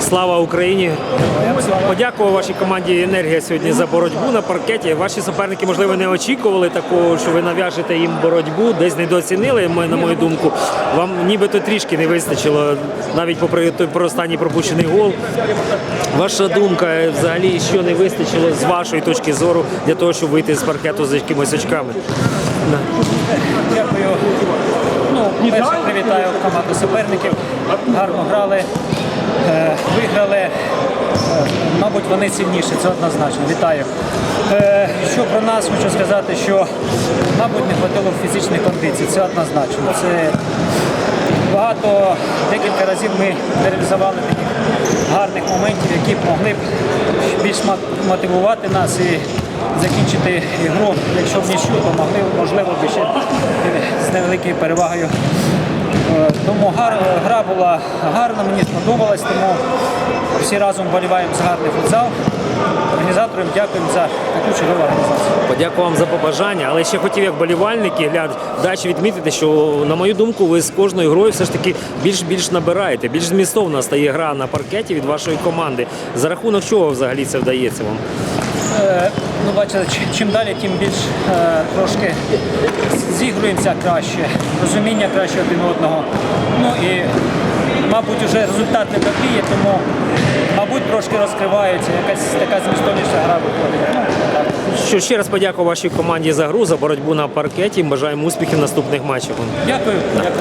Слава Україні! Подякував вашій команді Енергія сьогодні за боротьбу на паркеті. Ваші суперники, можливо, не очікували такого, що ви нав'яжете їм боротьбу, десь недооцінили, на мою думку. Вам нібито трішки не вистачило, навіть попри той про останній пропущений гол. Ваша думка, е, взагалі, що не вистачило з вашої точки зору для того, щоб вийти з паркету з якимись очками? Дякую. Ну, привітаю команду суперників. Гарно грали, е, виграли. Е, Мабуть, вони сильніші, це однозначно. Вітаю. Е, Що про нас хочу сказати, що, мабуть, не хватило фізичної кондиції. Це однозначно. Це багато, декілька разів ми реалізували таких гарних моментів, які б могли б більш мотивувати нас і закінчити ігру. Якщо в нічю, то могли, можливо б ще з невеликою перевагою. Е, Тому гар, гра була гарна, мені сподобалась, тому всі разом боліваємо за гарний футзал. Організаторам дякуємо за таку чудову організацію. Подякую вам за побажання, але ще хотів як болівальник і гляд дачі відмітити, що на мою думку, ви з кожною грою все ж таки більш більш набираєте, більш змістовна стає гра на паркеті від вашої команди. За рахунок чого взагалі це вдається вам? Ну, бачите, чим далі, тим більш е, трошки зігруємося краще, розуміння краще один одного. Ну і, мабуть, вже результат не добріє, тому, мабуть, трошки розкривається, якась така змістовніша гра виходить. Ну. Що ще раз подякую вашій команді за гру, за боротьбу на паркеті. Бажаємо успіхів наступних матчах. Дякую. Дякую.